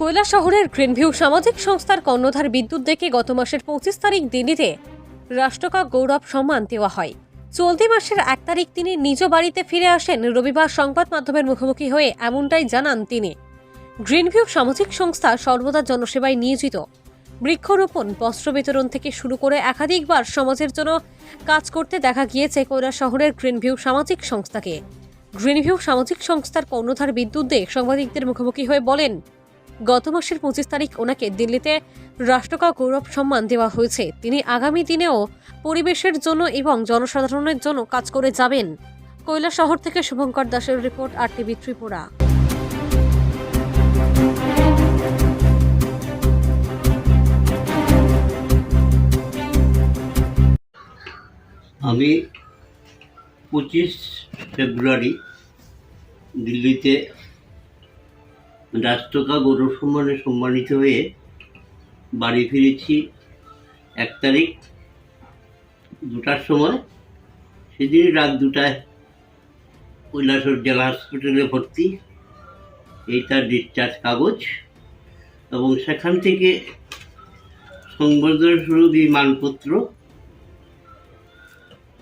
কৈলা শহরের গ্রিনভিউ সামাজিক সংস্থার কর্ণধার বিদ্যুৎ দেখে গত মাসের পঁচিশ তারিখ দিল্লিতে রাষ্ট্রকা গৌরব সম্মান দেওয়া হয়। চলতি মাসের এক তারিখ তিনি নিজ বাড়িতে ফিরে আসেন। রবিবার সংবাদ মাধ্যমের মুখোমুখি হয়ে এমনটাই জানান তিনি। গ্রিনভিউ সামাজিক সংস্থা সর্বদা জনসেবায় নিয়োজিত। বৃক্ষরোপণ, বস্ত্র বিতরণ থেকে শুরু করে একাধিকবার সমাজের জন্য কাজ করতে দেখা গিয়েছে কৈলা শহরের গ্রিনভিউ সামাজিক সংস্থাকে। গ্রিনভিউ সামাজিক সংস্থার কর্ণধার বিদ্যুৎ দে সাংবাদিকদের মুখোমুখি হয়ে বলেন, গত মাসের পঁচিশ তারিখ ওনাকে দিল্লিতে রাষ্ট্রকা গৌরব সম্মান দেওয়া হয়েছে। তিনি আগামী দিনেও পরিবেশের জন্য এবং জনসাধারণের জন্য কাজ করে যাবেন। কৈলা শহর থেকে শুভঙ্কর দাসের রিপোর্ট আর টিভি ত্রিপুরা। আমি পঁচিশ ফেব্রুয়ারি দিল্লিতে রাষ্ট্রকা গৌরব সম্মানে সম্মানিত হয়ে বাড়ি ফিরেছি এক তারিখ দুটার সময়। সেদিনই রাত দুটায় কৈলাসর জেলা হসপিটালে ভর্তি। এই তার ডিসচার্জ কাগজ এবং সেখান থেকে সংবর্ধনস্বরূপ এই মানপত্র,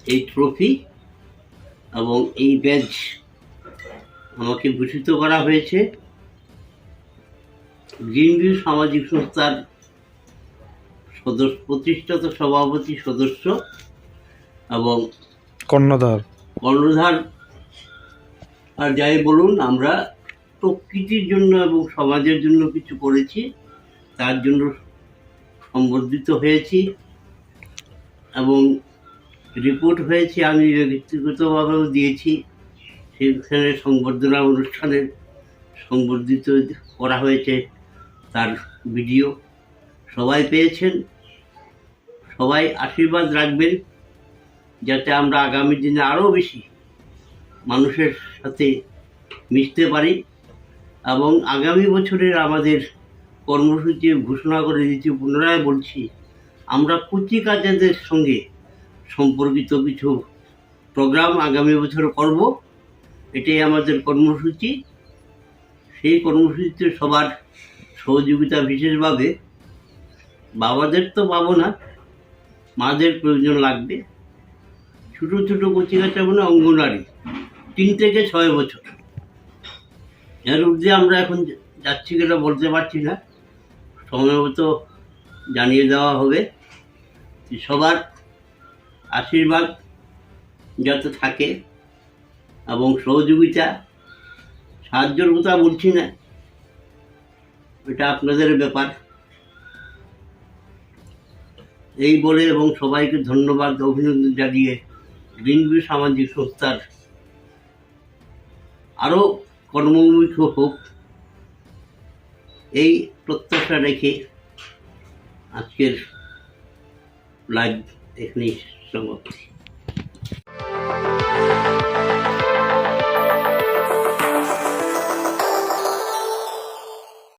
এই ট্রফি এবং এই ব্যাজ আমাকে ভূষিত করা হয়েছে গ্রিনভিউ সামাজিক সংস্থার সদস্য প্রতিষ্ঠাতা সভাপতি সদস্য এবং কর্ণধার। কর্ণধার। আর যাই বলুন আমরা প্রকৃতির জন্য এবং সমাজের জন্য কিছু করেছি তার জন্য সম্বর্ধিত হয়েছি এবং রিপোর্ট হয়েছে, আমি ব্যক্তিগতভাবেও দিয়েছি। সেখানে সংবর্ধনা অনুষ্ঠানে সংবর্ধিত করা হয়েছে তার ভিডিও। সবাই পেয়েছেন। সবাই আশীর্বাদ রাখবেন, যাতে আমরা আগামী দিনে আরও বেশি মানুষের সাথে মিশতে পারি এবং আগামী বছরের আমাদের কর্মসূচি ঘোষণা করে দিচ্ছি পুনরায় বলছি, আমরা কুচি কাজাদের সঙ্গে সম্পর্কিত কিছু প্রোগ্রাম আগামী বছর করব, এটাই আমাদের কর্মসূচি। সেই কর্মসূচিতে সবার সহযোগিতা বিশেষভাবে। বাবাদের তো পাবো না, মাদের প্রয়োজন লাগবে। ছোটো ছোটো কচিকাচা মানে অঙ্গনারী তিন থেকে ছয় বছর। এর ঊর্ধ্বে আমরা এখন যাচ্ছি কিনা বলতে পারছি না। সময় মতো জানিয়ে দেওয়া হবে সবার আশীর্বাদ যাতে থাকে এবং সহযোগিতা, সাহায্যের কথা বলছি না, এটা আপনাদের ব্যাপার। এই বলে এবং সবাইকে ধন্যবাদ, অভিনন্দন জানিয়ে গ্রিনভিউ সামাজিক সংস্থার আরও কর্মমুখী হোক, এই প্রত্যাশা রেখে আজকের লাইভ এখানেই 跟我不行。